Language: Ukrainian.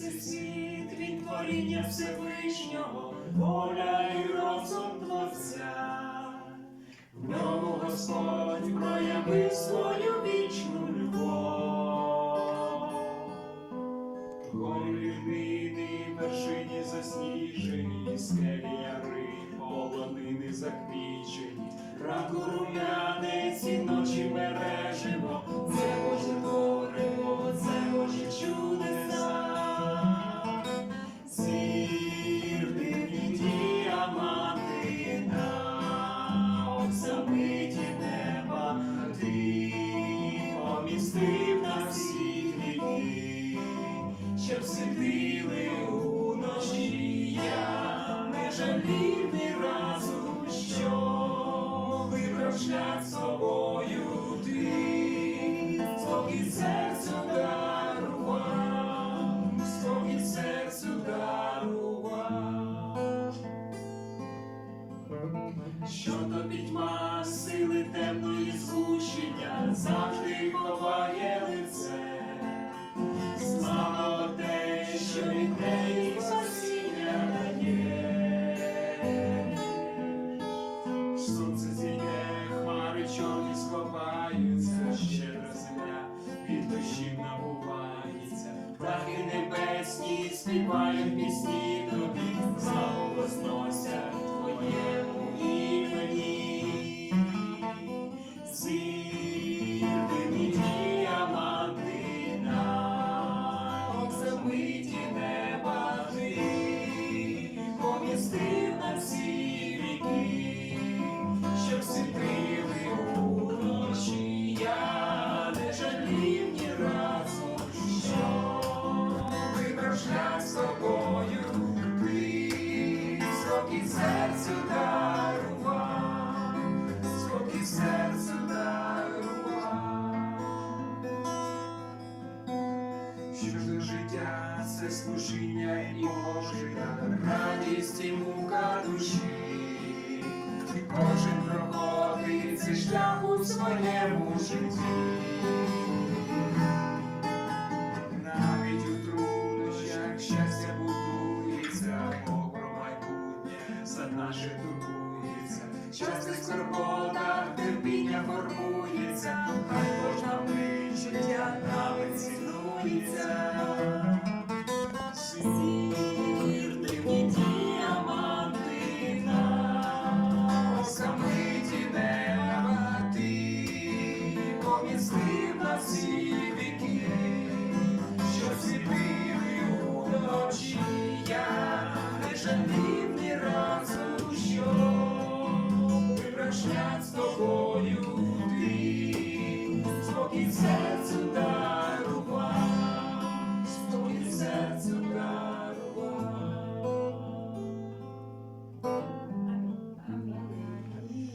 цей світ від творіння Всевишнього, воля і розум Творця. В ньому Господь проявив свою вічну любов. Горі рівнини, вершині засніжені, скелі яри, полонини заквічені, ранку румянець і ночі мереживо, щоб світили уночі я не жалів ні разу, що вибрав шлях собою ти, спокій серцю дарував, спокій серцю дарував. Що тобі тьма сили темної згущення завжди ховає лице, дає. Сонце зійде, хмари чорні сховаються, щедра земля від дощів набувається, птахи небесні співають життя це служіння і Божия, радість і мука душі, кожен проходить цей шлях у своєму житті. Разу, що вибрав шлях з тобою ти, спокій серця